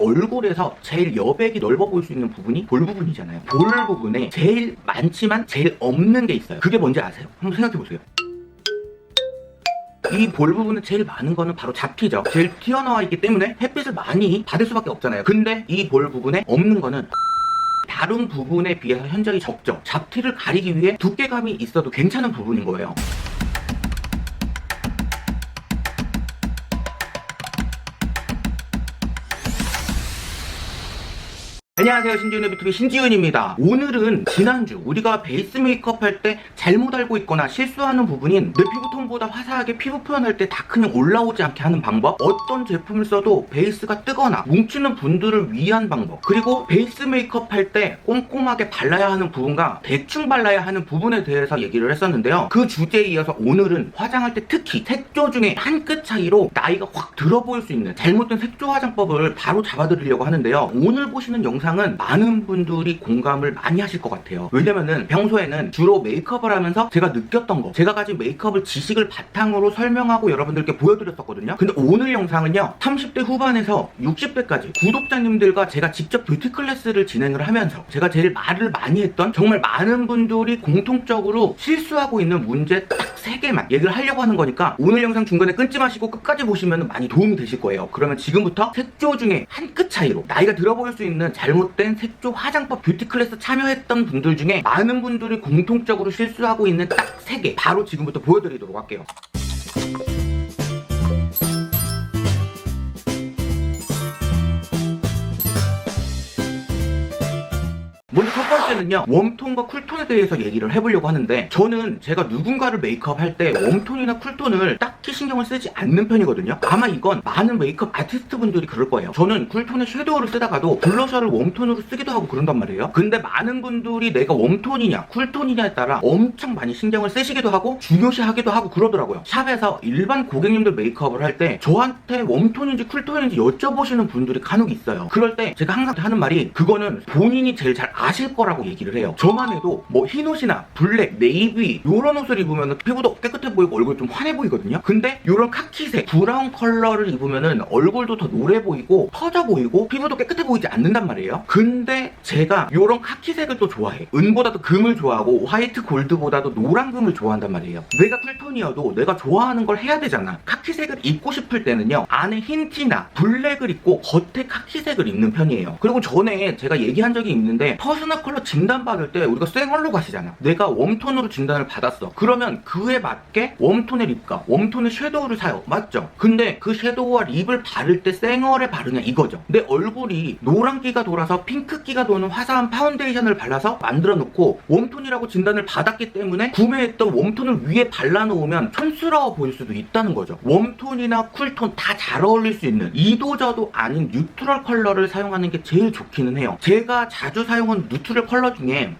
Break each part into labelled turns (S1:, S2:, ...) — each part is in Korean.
S1: 얼굴에서 제일 여백이 넓어 보일 수 있는 부분이 볼 부분이잖아요. 볼 부분에 제일 많지만 제일 없는 게 있어요. 그게 뭔지 아세요? 한번 생각해 보세요. 이 볼 부분에 제일 많은 거는 바로 잡티죠. 제일 튀어나와 있기 때문에 햇빛을 많이 받을 수밖에 없잖아요. 근데 이 볼 부분에 없는 거는 다른 부분에 비해서 현저히 적죠. 잡티를 가리기 위해 두께감이 있어도 괜찮은 부분인 거예요. 안녕하세요 신지훈의 비투비 신지훈입니다. 오늘은 지난주 우리가 베이스 메이크업 할 때 잘못 알고 있거나 실수하는 부분인 내 피부톤보다 화사하게 피부 표현할 때 다크닝 올라오지 않게 하는 방법 어떤 제품을 써도 베이스가 뜨거나 뭉치는 분들을 위한 방법 그리고 베이스 메이크업 할 때 꼼꼼하게 발라야 하는 부분과 대충 발라야 하는 부분에 대해서 얘기를 했었는데요. 그 주제에 이어서 오늘은 화장할 때 특히 색조 중에 한 끗 차이로 나이가 확 들어 보일 수 있는 잘못된 색조 화장법을 바로 잡아드리려고 하는데요. 오늘 보시는 영상 은 많은 분들이 공감을 많이 하실 것 같아요. 왜냐면은 평소에는 주로 메이크업을 하면서 제가 느꼈던 거 제가 가진 메이크업을 지식을 바탕으로 설명하고 여러분들께 보여드렸었거든요. 근데 오늘 영상은요 30대 후반에서 60대까지 구독자님들과 제가 직접 뷰티 클래스를 진행을 하면서 제가 제일 말을 많이 했던 정말 많은 분들이 공통적으로 실수하고 있는 문제 딱 3개만 얘기를 하려고 하는 거니까 오늘 영상 중간에 끊지 마시고 끝까지 보시면 많이 도움이 되실 거예요. 그러면 지금부터 색조 중에 한 끗 차이로 나이가 들어 보일 수 있는 잘못 된 색조 화장법 뷰티 클래스 참여했던 분들 중에 많은 분들이 공통적으로 실수하고 있는 딱 3개 바로 지금부터 보여드리도록 할게요. 먼저 첫 번째는요 웜톤과 쿨톤에 대해서 얘기를 해보려고 하는데 저는 제가 누군가를 메이크업 할 때 웜톤이나 쿨톤을 딱히 신경을 쓰지 않는 편이거든요. 아마 이건 많은 메이크업 아티스트 분들이 그럴 거예요. 저는 쿨톤의 섀도우를 쓰다가도 블러셔를 웜톤으로 쓰기도 하고 그런단 말이에요. 근데 많은 분들이 내가 웜톤이냐 쿨톤이냐에 따라 엄청 많이 신경을 쓰시기도 하고 중요시하기도 하고 그러더라고요. 샵에서 일반 고객님들 메이크업을 할 때 저한테 웜톤인지 쿨톤인지 여쭤보시는 분들이 간혹 있어요. 그럴 때 제가 항상 하는 말이 그거는 본인이 제일 잘 아실 거라고 얘기를 해요. 저만 해도 뭐 흰 옷이나 블랙, 네이비 이런 옷을 입으면 피부도 깨끗해 보이고 얼굴 좀 환해 보이거든요. 근데 이런 카키색, 브라운 컬러를 입으면은 얼굴도 더 노래 보이고 퍼져 보이고 피부도 깨끗해 보이지 않는단 말이에요. 근데 제가 이런 카키색을 또 좋아해. 은보다도 금을 좋아하고 화이트 골드보다도 노란 금을 좋아한단 말이에요. 내가 쿨톤이어도 내가 좋아하는 걸 해야 되잖아. 카키색을 입고 싶을 때는요. 안에 흰 티나 블랙을 입고 겉에 카키색을 입는 편이에요. 그리고 전에 제가 얘기한 적이 있는데 퍼스널 컬러 진단 받을 때 우리가 생얼로 가시잖아. 내가 웜톤으로 진단을 받았어. 그러면 그에 맞게 웜톤의 립과 웜톤 의 섀도우를 사요. 맞죠? 근데 그 섀도우와 립을 바를 때 생얼에 바르냐 이거죠. 내 얼굴이 노란기가 돌아서 핑크기가 도는 화사한 파운데이션을 발라서 만들어 놓고 웜톤이라고 진단을 받았기 때문에 구매했던 웜톤을 위에 발라놓으면 촌스러워 보일 수도 있다는 거죠. 웜톤이나 쿨톤 다 잘 어울릴 수 있는 이도저도 아닌 뉴트럴 컬러를 사용하는 게 제일 좋기는 해요. 제가 자주 사용한 뉴트럴 컬러 중에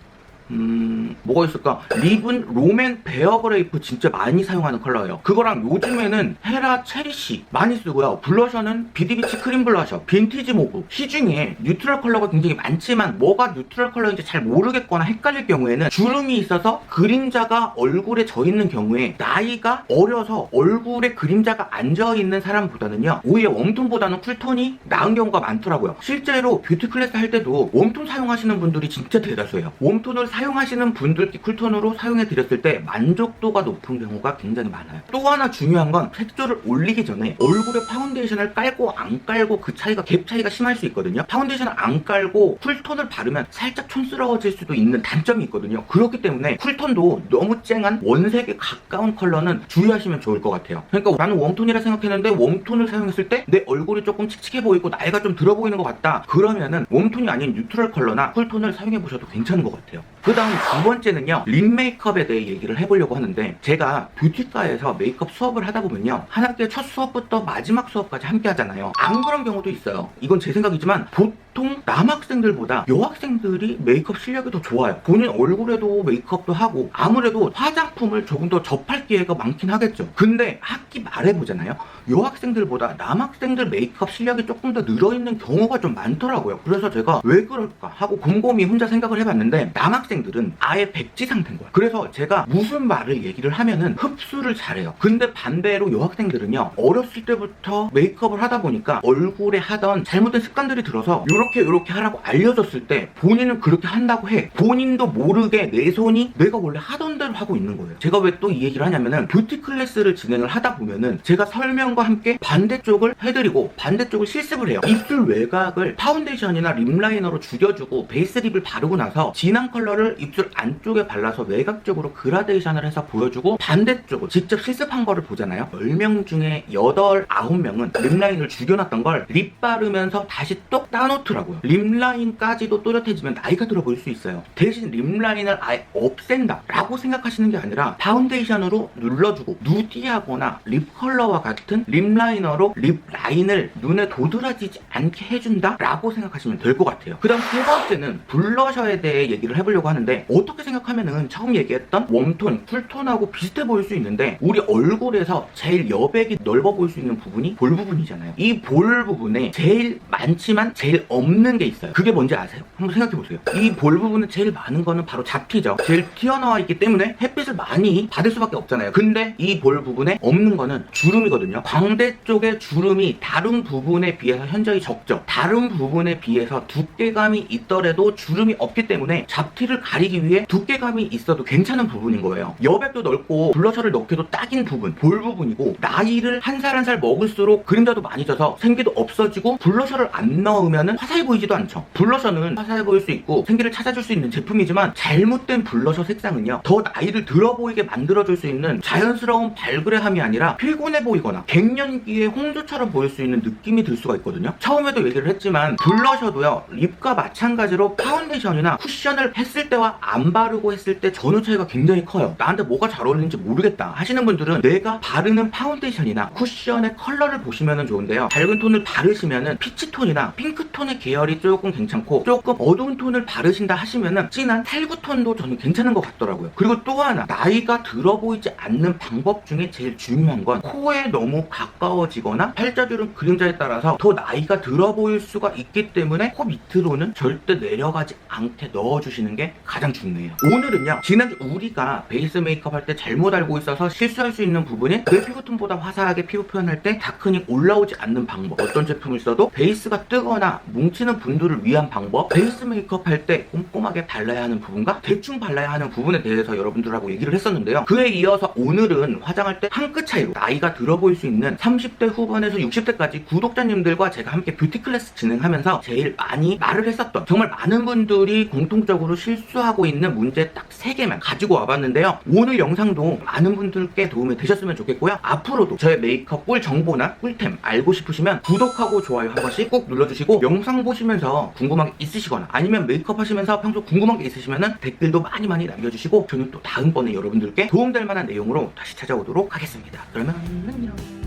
S1: 음, 뭐가 있을까? 립은 롬앤 베어브레이프 진짜 많이 사용하는 컬러예요. 그거랑 요즘에는 헤라 체리시 많이 쓰고요. 블러셔는 비디비치 크림 블러셔, 빈티지 모브. 시중에 뉴트럴 컬러가 굉장히 많지만 뭐가 뉴트럴 컬러인지 잘 모르겠거나 헷갈릴 경우에는 주름이 있어서 그림자가 얼굴에 져 있는 경우에 나이가 어려서 얼굴에 그림자가 안져 있는 사람보다는요. 오히려 웜톤보다는 쿨톤이 나은 경우가 많더라고요. 실제로 뷰티 클래스 할 때도 웜톤 사용하시는 분들이 진짜 대다수예요. 웜톤을 사용하시는 분들께 쿨톤으로 사용해 드렸을 때 만족도가 높은 경우가 굉장히 많아요. 또 하나 중요한 건 색조를 올리기 전에 얼굴에 파운데이션을 깔고 안 깔고 그 차이가 갭 차이가 심할 수 있거든요. 파운데이션을 안 깔고 쿨톤을 바르면 살짝 촌스러워질 수도 있는 단점이 있거든요. 그렇기 때문에 쿨톤도 너무 쨍한 원색에 가까운 컬러는 주의하시면 좋을 것 같아요. 그러니까 나는 웜톤이라 생각했는데 웜톤을 사용했을 때 내 얼굴이 조금 칙칙해 보이고 나이가 좀 들어 보이는 것 같다. 그러면은 웜톤이 아닌 뉴트럴 컬러나 쿨톤을 사용해 보셔도 괜찮은 것 같아요. 그 다음 두 번째는요 립 메이크업에 대해 얘기를 해보려고 하는데 제가 뷰티과에서 메이크업 수업을 하다 보면요 한 학기의 첫 수업부터 마지막 수업까지 함께 하잖아요. 안 그런 경우도 있어요. 이건 제 생각이지만 보통 남학생들보다 여학생들이 메이크업 실력이 더 좋아요. 본인 얼굴에도 메이크업도 하고 아무래도 화장품을 조금 더 접할 기회가 많긴 하겠죠. 근데 학기 말에 보잖아요. 여학생들보다 남학생들 메이크업 실력이 조금 더 늘어있는 경우가 좀 많더라고요. 그래서 제가 왜 그럴까 하고 곰곰이 혼자 생각을 해봤는데 남학생 여 학생들은 아예 백지 상태인 거야. 그래서 제가 무슨 말을 얘기를 하면은 흡수를 잘해요. 근데 반대로 여학생들은요, 어렸을 때부터 메이크업을 하다 보니까 얼굴에 하던 잘못된 습관들이 들어서 요렇게 요렇게 하라고 알려줬을 때 본인은 그렇게 한다고 해. 본인도 모르게 내 손이 내가 원래 하던 대로 하고 있는 거예요. 제가 왜 또 이 얘기를 하냐면은 뷰티 클래스를 진행을 하다 보면은 제가 설명과 함께 반대쪽을 해드리고 반대쪽을 실습을 해요. 입술 외곽을 파운데이션이나 립라이너로 죽여주고 베이스 립을 바르고 나서 진한 컬러를 입술 안쪽에 발라서 외곽 쪽으로 그라데이션을 해서 보여주고 반대쪽으로 직접 실습한 거를 보잖아요. 10명 중에 8, 9명은 립라인을 죽여놨던 걸 립 바르면서 다시 똑 따놓더라고요. 립라인까지도 또렷해지면 나이가 들어 보일 수 있어요. 대신 립라인을 아예 없앤다 라고 생각하시는 게 아니라 파운데이션으로 눌러주고 누디하거나 립 컬러와 같은 립라이너로 립 라인을 눈에 도드라지지 않게 해준다 라고 생각하시면 될 것 같아요. 그 다음 세 번째는 블러셔에 대해 얘기를 해보려고 하는데 어떻게 생각하면은 처음 얘기했던 웜톤, 쿨톤하고 비슷해 보일 수 있는데 우리 얼굴에서 제일 여백이 넓어 보일 수 있는 부분이 볼 부분이잖아요. 이 볼 부분에 제일 많지만 제일 없는 게 있어요. 그게 뭔지 아세요? 한번 생각해 보세요. 이 볼 부분에 제일 많은 거는 바로 잡티죠. 제일 튀어나와 있기 때문에 햇빛을 많이 받을 수밖에 없잖아요. 근데 이 볼 부분에 없는 거는 주름이거든요. 광대 쪽의 주름이 다른 부분에 비해서 현저히 적죠. 다른 부분에 비해서 두께감이 있더라도 주름이 없기 때문에 잡티를 가리기 위해 두께감이 있어도 괜찮은 부분인 거예요. 여백도 넓고 블러셔를 넣기도 딱인 부분, 볼 부분이고 나이를 한살 한 살 먹을수록 그림자도 많이 져서 생기도 없어지고 블러셔를 안 넣으면 화사해 보이지도 않죠. 블러셔는 화사해 보일 수 있고 생기를 찾아줄 수 있는 제품이지만 잘못된 블러셔 색상은요 더 나이를 들어 보이게 만들어줄 수 있는 자연스러운 발그레함이 아니라 피곤해 보이거나 갱년기의 홍조처럼 보일 수 있는 느낌이 들 수가 있거든요. 처음에도 얘기를 했지만 블러셔도요 립과 마찬가지로 파운데이션이나 쿠션을 했을 때와 안 바르고 했을 때 전후 차이가 굉장히 커요. 나한테 뭐가 잘 어울리는지 모르겠다 하시는 분들은 내가 바르는 파운데이션이나 쿠션의 컬러를 보시면 좋은데요. 밝은 톤을 바르시면은 피치 톤이나 핑크 톤의 계열이 조금 괜찮고 조금 어두운 톤을 바르신다 하시면은 진한 탈구 톤도 저는 괜찮은 것 같더라고요. 그리고 또 하나 나이가 들어 보이지 않는 방법 중에 제일 중요한 건 코에 너무 가까워지거나 팔자주름 그림자에 따라서 더 나이가 들어 보일 수가 있기 때문에 코 밑으로는 절대 내려가지 않게 넣어주시는 게 가장 중요해요. 오늘은요 지난주 우리가 베이스 메이크업 할 때 잘못 알고 있어서 실수할 수 있는 부분이 내 피부톤보다 화사하게 피부 표현할 때 다크닝 올라오지 않는 방법 어떤 제품을 써도 베이스가 뜨거나 뭉치는 분들을 위한 방법 베이스 메이크업 할 때 꼼꼼하게 발라야 하는 부분과 대충 발라야 하는 부분에 대해서 여러분들하고 얘기를 했었는데요 그에 이어서 오늘은 화장할 때 한 끗 차이로 나이가 들어 보일 수 있는 30대 후반에서 60대까지 구독자님들과 제가 함께 뷰티 클래스 진행하면서 제일 많이 말을 했었던 정말 많은 분들이 공통적으로 실수 하고 있는 문제 딱 3개만 가지고 와봤는데요. 오늘 영상도 많은 분들께 도움이 되셨으면 좋겠고요. 앞으로도 저의 메이크업 꿀 정보나 꿀템 알고 싶으시면 구독하고 좋아요 한 번씩 꼭 눌러주시고 영상 보시면서 궁금한 게 있으시거나 아니면 메이크업 하시면서 평소 궁금한 게 있으시면 댓글도 많이 많이 남겨주시고 저는 또 다음번에 여러분들께 도움될 만한 내용으로 다시 찾아오도록 하겠습니다. 그러면 안녕